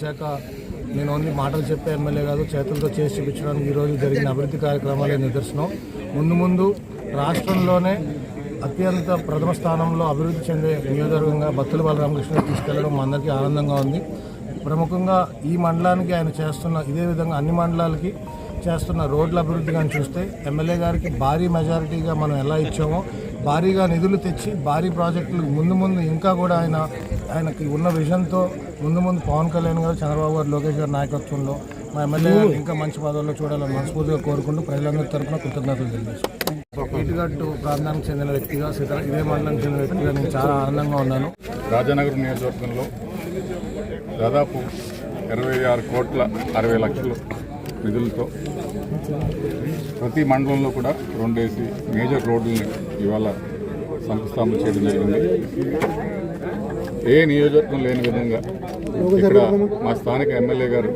గెలిచాక నేను ఓన్లీ మాటలు చెప్పే ఎమ్మెల్యే కాదు చేతులతో చేసి చూపించడానికి ఈరోజు జరిగిన అభివృద్ధి కార్యక్రమాలే నిదర్శనం. ముందు ముందు రాష్ట్రంలోనే అత్యంత ప్రథమ స్థానంలో అభివృద్ధి చెందే నియోజకవర్గంగా బత్తుల బాలరామకృష్ణ తీసుకెళ్ళడం మా అందరికీ ఆనందంగా ఉంది. ప్రముఖంగా ఈ మండలానికి ఆయన చేస్తున్న ఇదే విధంగా అన్ని మండలాలకి చేస్తున్న రోడ్ల అభివృద్ధి కానీ చూస్తే ఎమ్మెల్యే గారికి భారీ మెజారిటీగా మనం ఎలా ఇచ్చామో భారీగా నిధులు తెచ్చి భారీ ప్రాజెక్టులు ముందు ముందు ఇంకా కూడా ఆయన ఆయనకి ఉన్న విజన్తో ముందు ముందు పవన్ కళ్యాణ్ గారు చంద్రబాబు గారు లోకేష్ గారి నాయకత్వంలో మా ఎమ్మెల్యే గారు ఇంకా మంచి పదవుల్లో చూడాలని మనస్ఫూర్తిగా కోరుకుంటూ ప్రజలందరి తరఫున కృతజ్ఞతలు తెలియజేస్తాను ఇటుగట్టు ప్రాంతానికి చెందిన వ్యక్తిగా సీత ఇదే మండలానికి చెందిన వ్యక్తిగా నేను చాలా ఆనందంగా ఉన్నాను. రాజనగరం నియోజకవర్గంలో దాదాపు ఇరవై ఆరు కోట్ల అరవై లక్షలు నిధులతో ప్రతి మండలంలో కూడా రెండేసి మేజర్ రోడ్లని ఇవాళ శంకుస్థాపన చేయడం జరిగింది. ఏ నియోజకవర్గం లేని విధంగా ఇక్కడ మా స్థానిక ఎమ్మెల్యే గారు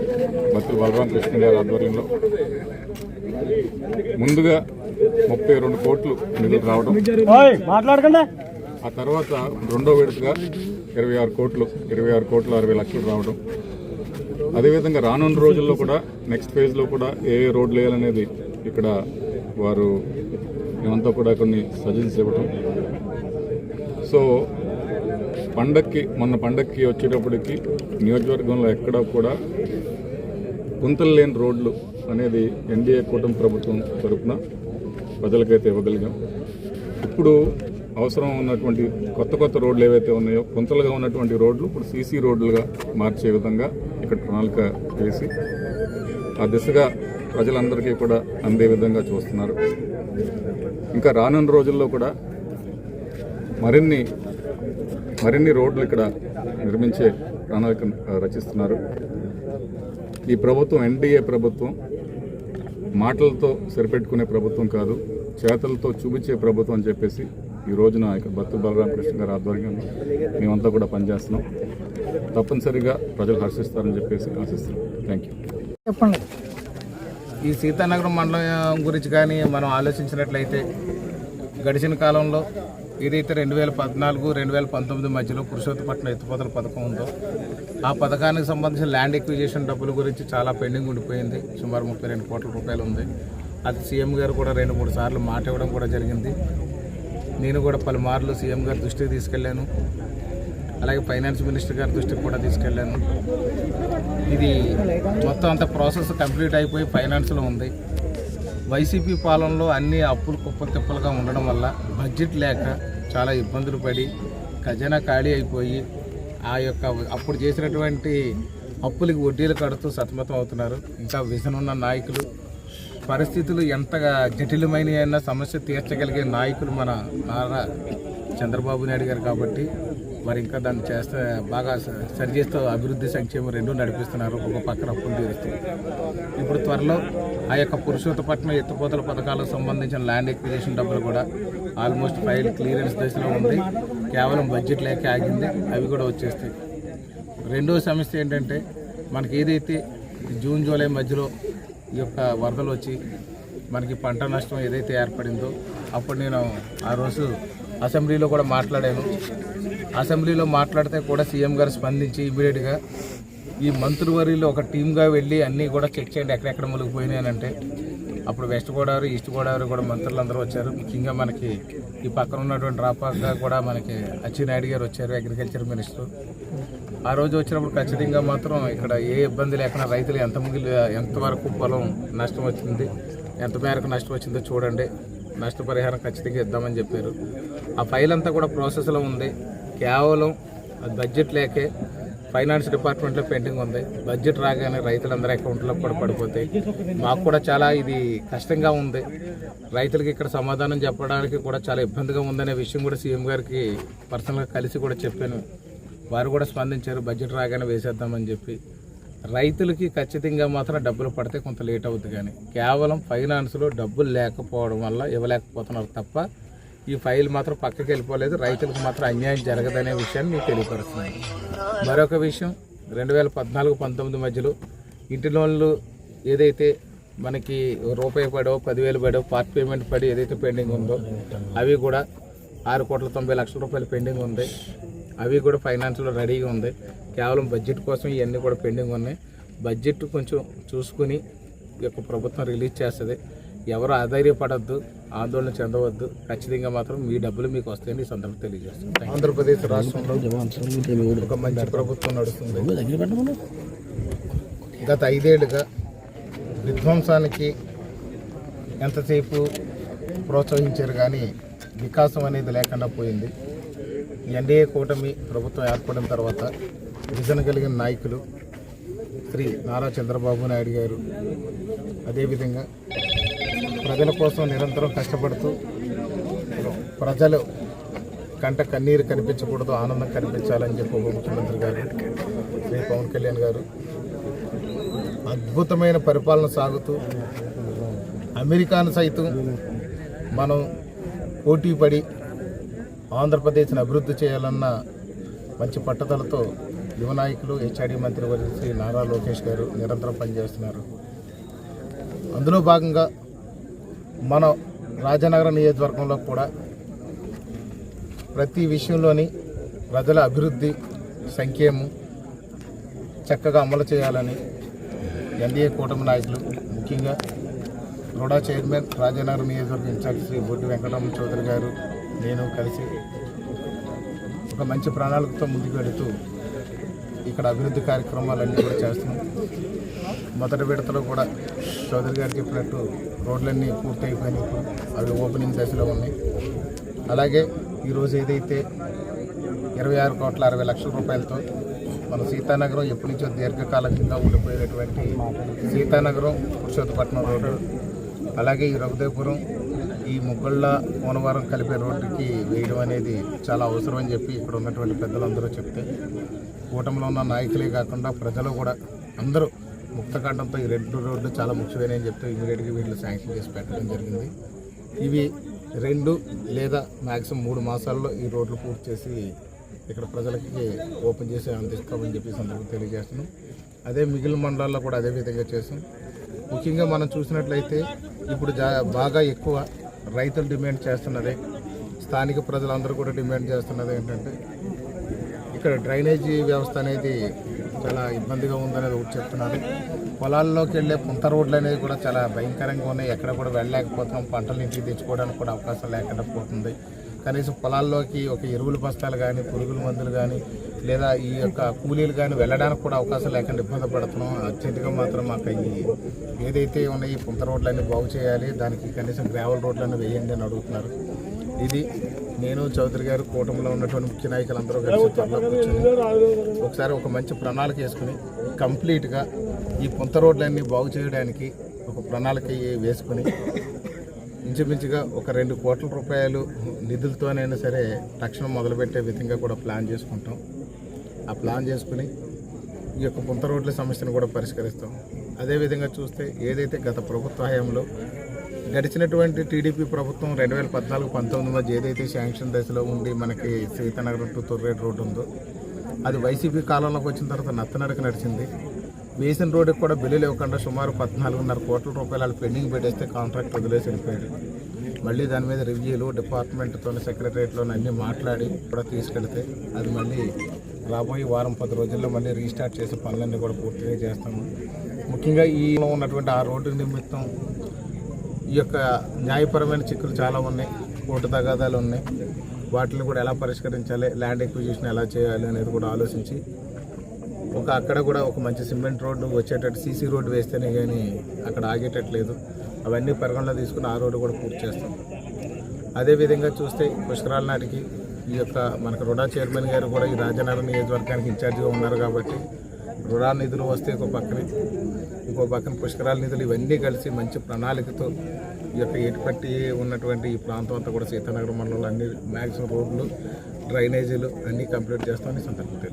బత్తుల బలరాం కృష్ణ గారి ఆధ్వర్యంలో ముందుగా ముప్పై రెండు కోట్లు నిధులు రావడం మాట్లాడకండి. ఆ తర్వాత రెండో విడతగా ఇరవై ఆరు కోట్లు ఇరవై ఆరు కోట్ల అరవై లక్షలు రావడం అదేవిధంగా రానున్న రోజుల్లో కూడా నెక్స్ట్ ఫేజ్లో కూడా ఏ రోడ్లు వేయాలనేది ఇక్కడ వారు మేమంతా కూడా కొన్ని సజెషన్స్ ఇవ్వటం. సో పండక్కి మొన్న పండక్కి వచ్చేటప్పటికి నియోజకవర్గంలో ఎక్కడా కూడా గుంతలు లేని రోడ్లు అనేది ఎన్డీఏ కూటమి ప్రభుత్వం తరపున ప్రజలకైతే ఇవ్వగలిగాం. ఇప్పుడు అవసరం ఉన్నటువంటి కొత్త కొత్త రోడ్లు ఏవైతే ఉన్నాయో గుంతలుగా ఉన్నటువంటి రోడ్లు ఇప్పుడు సీసీ రోడ్లుగా మార్చే విధంగా ఇక్కడ ప్రణాళిక వేసి ఆ దిశగా ప్రజలందరికీ కూడా అందే విధంగా చూస్తున్నారు. ఇంకా రానున్న రోజుల్లో కూడా మరిన్ని మరిన్ని రోడ్లు ఇక్కడ నిర్మించే ప్రణాళిక రచిస్తున్నారు. ఈ ప్రభుత్వం ఎన్డీఏ ప్రభుత్వం మాటలతో సరిపెట్టుకునే ప్రభుత్వం కాదు చేతలతో చూపించే ప్రభుత్వం అని చెప్పేసి ఈ రోజున ఇక్కడ బత్తు బలరామకృష్ణ గారి ఆధ్వర్యంలో మేమంతా కూడా పనిచేస్తున్నాం. తప్పనిసరిగా ప్రజలు హర్షిస్తారని చెప్పేసి ఆశిస్తున్నాం. థ్యాంక్ యూ చెప్పండి. ఈ సీతానగరం మండలం గురించి కానీ మనం ఆలోచించినట్లయితే గడిచిన కాలంలో ఏదైతే రెండు వేల పద్నాలుగు రెండు వేల పంతొమ్మిది మధ్యలో పురుషోత్తపట్నం ఎత్తిపోతల పథకం ఉందో ఆ పథకానికి సంబంధించిన ల్యాండ్ ఎక్విజిషన్ డబ్బుల గురించి చాలా పెండింగ్ ఉండిపోయింది. సుమారు ముప్పై రెండు కోట్ల రూపాయలు ఉంది. అది సీఎం గారు కూడా రెండు మూడు సార్లు మాట ఇవ్వడం కూడా జరిగింది. నేను కూడా పలుమార్లు సీఎం గారి దృష్టికి తీసుకెళ్ళాను. అలాగే ఫైనాన్స్ మినిస్టర్ గారి దృష్టికి కూడా తీసుకెళ్ళాను. ఇది మొత్తం అంత ప్రాసెస్ కంప్లీట్ అయిపోయి ఫైనాన్స్లో ఉంది. వైసీపీ పాలనలో అన్ని అప్పులు కుప్పలు తిప్పలుగా ఉండడం వల్ల బడ్జెట్ లేక చాలా ఇబ్బందులు పడి ఖజానా ఖాళీ అయిపోయి ఆ యొక్క అప్పుడు చేసినటువంటి అప్పులకి వడ్డీలు కడుతూ సతమతం అవుతున్నారు. ఇంకా విజన్ ఉన్న నాయకులు పరిస్థితులు ఎంతగా జటిలమైన అయినా సమస్య తీర్చగలిగే నాయకులు మన నారా చంద్రబాబు నాయుడు గారు కాబట్టి మరి ఇంకా దాన్ని చేస్తే బాగా సరిచేస్తూ అభివృద్ధి సంక్షేమం రెండూ నడిపిస్తున్నారు. ఒక పక్కన అప్పులు తీరుస్తూ ఇప్పుడు త్వరలో ఆ యొక్క పురుషోత్తపట్నం ఎత్తుపోతల పథకాలకు సంబంధించిన ల్యాండ్ ఎక్విజిషన్ డబ్బులు కూడా ఆల్మోస్ట్ ఫైల్ క్లియరెన్స్ దశలో ఉంది. కేవలం బడ్జెట్ లేక ఆగింది. అవి కూడా వచ్చేస్తాయి. రెండో సమస్య ఏంటంటే మనకి ఏదైతే జూన్ జూలై మధ్యలో ఈ యొక్క వరదలు వచ్చి మనకి పంట నష్టం ఏదైతే ఏర్పడిందో అప్పుడు నేను ఆ రోజు అసెంబ్లీలో కూడా మాట్లాడాను. అసెంబ్లీలో మాట్లాడితే కూడా సీఎం గారు స్పందించి ఇమీడియట్గా ఈ మంత్రివర్యులు ఒక టీమ్గా వెళ్ళి అన్నీ కూడా చెక్ చేయండి ఎక్కడెక్కడ మునిగిపోయినాయనంటే అప్పుడు వెస్ట్ గోదావరి ఈస్ట్ గోదావరి కూడా మంత్రులు అందరూ వచ్చారు. ముఖ్యంగా మనకి ఈ పక్కన ఉన్నటువంటి రాపాగా కూడా మనకి అచ్చినాయుడు గారు వచ్చారు అగ్రికల్చర్ మినిస్టర్. ఆ రోజు వచ్చినప్పుడు ఖచ్చితంగా మాత్రం ఇక్కడ ఏ ఇబ్బంది లేకుండా రైతులు ఎంత మిగిలి ఎంతవరకు పొలం నష్టం వచ్చింది ఎంత మేరకు నష్టం వచ్చిందో చూడండి. నష్టపరిహారం ఖచ్చితంగా ఇద్దామని చెప్పారు. ఆ ఫైల్ అంతా కూడా ప్రాసెస్లో ఉంది. కేవలం బడ్జెట్ లేకే ఫైనాన్స్ డిపార్ట్మెంట్లో పెండింగ్ ఉంది. బడ్జెట్ రాగానే రైతులందరి అకౌంట్లో కూడా పడిపోతాయి. మాకు కూడా చాలా ఇది కష్టంగా ఉంది. రైతులకి ఇక్కడ సమాధానం చెప్పడానికి కూడా చాలా ఇబ్బందిగా ఉందనే విషయం కూడా సీఎం గారికి పర్సనల్గా కలిసి కూడా చెప్పాను. వారు కూడా స్పందించారు బడ్జెట్ రాగానే వేసేద్దామని చెప్పి. రైతులకి ఖచ్చితంగా మాత్రం డబ్బులు పడితే కొంత లేట్ అవుతుంది కానీ కేవలం ఫైనాన్స్లో డబ్బులు లేకపోవడం వల్ల ఇవ్వలేకపోతున్నారు తప్ప ఈ ఫైల్ మాత్రం పక్కకి వెళ్ళిపోలేదు. రైతులకు మాత్రం అన్యాయం జరగదనే విషయాన్ని మీకు తెలియపరుస్తున్నాను. మరొక విషయం రెండు వేల పద్నాలుగు పంతొమ్మిది మధ్యలో ఇంటి లోన్లు ఏదైతే మనకి రూపాయి పడో పదివేలు పడో పార్ట్ పేమెంట్ పడి ఏదైతే పెండింగ్ ఉందో అవి కూడా ఆరు కోట్ల తొంభై లక్షల రూపాయలు పెండింగ్ ఉంది. అవి కూడా ఫైనాన్స్లో రెడీగా ఉంది. కేవలం బడ్జెట్ కోసం ఇవన్నీ కూడా పెండింగ్ ఉన్నాయి. బడ్జెట్ కొంచెం చూసుకుని ఈ యొక్క ప్రభుత్వం రిలీజ్ చేస్తుంది. ఎవరు ఆధైర్యపడద్దు ఆందోళన చెందవద్దు. ఖచ్చితంగా మాత్రం మీ డబ్బులు మీకు వస్తాయని ఈ సందర్భంగా తెలియజేస్తాను ఆంధ్రప్రదేశ్ రాష్ట్రంలో ఒక మంచి ప్రభుత్వం నడుస్తుంది. గత ఐదేళ్ళుగా విధ్వంసానికి ఎంతసేపు ప్రోత్సహించారు కానీ వికాసం అనేది లేకుండా పోయింది. ఎన్డీఏ కూటమి ప్రభుత్వం ఏర్పడిన తర్వాత విజన కలిగిన నాయకులు శ్రీ నారా చంద్రబాబు నాయుడు గారు అదేవిధంగా ప్రజల కోసం నిరంతరం కష్టపడుతూ ప్రజలు కంట కన్నీరు కనిపించకూడదు ఆనందం కనిపించాలని చెప్పి ఉప ముఖ్యమంత్రి గారు శ్రీ పవన్ కళ్యాణ్ గారు అద్భుతమైన పరిపాలన సాగుతూ అమెరికాను సైతం మనం పోటీ పడి ఆంధ్రప్రదేశ్ని అభివృద్ధి చేయాలన్న మంచి పట్టుదలతో యువ నాయకులు హెచ్ఆర్డీ మంత్రి వర్గ శ్రీ నారా లోకేష్ గారు నిరంతరం పనిచేస్తున్నారు. అందులో భాగంగా మన రాజనగర నియోజకవర్గంలో కూడా ప్రతి విషయంలోని ప్రజల అభివృద్ధి సంక్షేమం చక్కగా అమలు చేయాలని ఎన్డీఏ కూటమి నాయకులు ముఖ్యంగా రుడా చైర్మన్ రాజనగరం నియోజకవర్గ ఇన్ఛార్జ్ శ్రీ బొడ్డు వెంకటరమణ చౌదరి గారు నేను కలిసి ఒక మంచి ప్రణాళికతో ముందుకు వెళుతూ ఇక్కడ అభివృద్ధి కార్యక్రమాలన్నీ కూడా చేస్తున్నాం. మొదటి విడతలో కూడా చౌదరి గారు చెప్పినట్టు రోడ్లన్నీ పూర్తి అయిపోయినాయి అవి ఓపెనింగ్ దశలో ఉన్నాయి. అలాగే ఈరోజు ఏదైతే ఇరవై ఆరు కోట్ల అరవై లక్షల రూపాయలతో మన సీతానగరం ఎప్పటి నుంచో దీర్ఘకాలికంగా ఉండిపోయినటువంటి సీతానగరం పురుషోత్తపట్నం రోడ్డు అలాగే ఈ రఘుదేపురం ఈ ముగ్గుళ్ళ పోనవరం కలిపే రోడ్డుకి వేయడం అనేది చాలా అవసరం అని చెప్పి ఇక్కడ ఉన్నటువంటి పెద్దలందరూ చెప్తే. కూటమిలో ఉన్న నాయకులే కాకుండా ప్రజలు కూడా అందరూ ముక్తకాండంతో ఈ రెండు రోడ్లు చాలా ముఖ్యమైనవి అని చెప్తే ఇమీడియట్గా వీళ్ళు శాంక్షన్ చేసి పెట్టడం జరిగింది. ఇవి రెండు లేదా మ్యాక్సిమం మూడు మాసాల్లో ఈ రోడ్లు పూర్తి చేసి ఇక్కడ ప్రజలకి ఓపెన్ చేసి అందిస్తామని చెప్పి సందర్భం తెలియజేస్తున్నాం. అదే మిగిలిన మండలాల్లో కూడా అదే విధంగా చేసాం. ముఖ్యంగా మనం చూసినట్లయితే ఇప్పుడు జా బాగా ఎక్కువ రైతులు డిమాండ్ చేస్తున్నదే స్థానిక ప్రజలందరూ కూడా డిమాండ్ చేస్తున్నది ఏంటంటే ఇక్కడ డ్రైనేజీ వ్యవస్థ అనేది చాలా ఇబ్బందిగా ఉందనేది ఒకటి చెప్తున్నారు. పొలాల్లోకి వెళ్ళే పుంత రోడ్లు అనేవి కూడా చాలా భయంకరంగా ఉన్నాయి. ఎక్కడ కూడా వెళ్ళలేకపోతున్నాం. పంటలు ఇంటికి తెచ్చుకోవడానికి కూడా అవకాశం లేకుండా పోతుంది. కనీసం పొలాల్లోకి ఒక ఎరువుల బస్తాలు కానీ పురుగుల మందులు కానీ లేదా ఈ యొక్క కూలీలు కానీ వెళ్ళడానికి కూడా అవకాశం లేకుండా ఇబ్బంది పడుతున్నాం. అర్జెంటుగా మాత్రం మాకు ఈ ఏదైతే ఉన్నాయి ఈ పుంత రోడ్లన్నీ బాగు చేయాలి దానికి కనీసం గ్రావెల్ రోడ్లన్నీ వేయండి అని అడుగుతున్నారు. ఇది నేను చౌదరి గారు కూటమిలో ఉన్నటువంటి ముఖ్య నాయకులందరూ కలిసి త్వరలో కూర్చొని ఒకసారి ఒక మంచి ప్రణాళిక వేసుకుని కంప్లీట్గా ఈ పుంత రోడ్లన్నీ బాగు చేయడానికి ఒక ప్రణాళిక వేసుకుని ఇంచుమించుగా ఒక రెండు కోట్ల రూపాయలు నిధులతోనైనా సరే తక్షణం మొదలుపెట్టే విధంగా కూడా ప్లాన్ చేసుకుంటాం. ఆ ప్లాన్ చేసుకుని ఈ యొక్క పుంత రోడ్ల సమస్యను కూడా పరిష్కరిస్తాం. అదేవిధంగా చూస్తే ఏదైతే గత ప్రభుత్వ హయాంలో గడిచినటువంటి టీడీపీ ప్రభుత్వం రెండు వేల పద్నాలుగు పంతొమ్మిది మధ్య ఏదైతే శాంక్షన్ దశలో ఉండి మనకి సీతానగరం టు తొర్రేడు రోడ్డు ఉందో అది వైసీపీ కాలంలోకి వచ్చిన తర్వాత నత్తనడక నడిచింది. వేసిన రోడ్డుకి కూడా బిల్లు ఇవ్వకుండా సుమారు పద్నాలుగున్నర కోట్ల రూపాయలు పెండింగ్ పెట్టేస్తే కాంట్రాక్ట్ వదిలేసి వెళ్ళిపోయాడు మళ్ళీ దాని మీద రివ్యూలు డిపార్ట్మెంట్తో సెక్రటరియట్లో అన్నీ మాట్లాడి కూడా తీసుకెళ్తే అది మళ్ళీ రాబోయే వారం పది రోజుల్లో మళ్ళీ రీస్టార్ట్ చేసే పనులన్నీ కూడా పూర్తిగా చేస్తాము. ముఖ్యంగా ఈ ఉన్నటువంటి ఆ రోడ్డు నిమిత్తం ఈ యొక్క న్యాయపరమైన చిక్కులు చాలా ఉన్నాయి. కోర్టు తగాదాలు ఉన్నాయి. వాటిని కూడా ఎలా పరిష్కరించాలి ల్యాండ్ ఎక్విజిషన్ ఎలా చేయాలి అనేది కూడా ఆలోచించి ఒక అక్కడ కూడా ఒక మంచి సిమెంట్ రోడ్డు వచ్చేటట్టు సీసీ రోడ్డు వేస్తేనే కానీ అక్కడ ఆగేటట్లేదు. అవన్నీ పరిగణలో తీసుకుని ఆ రోడ్డు కూడా పూర్తి చేస్తాం. అదేవిధంగా చూస్తే పుష్కరాల నాటికి ఈ యొక్క మనకు రుడా చైర్మన్ గారు కూడా ఈ రాజనగరం నియోజకవర్గానికి ఇన్ఛార్జిగా ఉన్నారు కాబట్టి రుణా నిధులు వస్తే ఇంకో పక్కనే ఇంకో పక్కన పుష్కరాల నిధులు ఇవన్నీ కలిసి మంచి ప్రణాళికతో ఈ యొక్క ఎటుపట్టి ఉన్నటువంటి ఈ ప్రాంతం అంతా కూడా సీతానగరం మండలంలో అన్ని మ్యాక్సిమం రోడ్లు డ్రైనేజీలు అన్నీ కంప్లీట్ చేస్తామని సందర్భం తెలియదు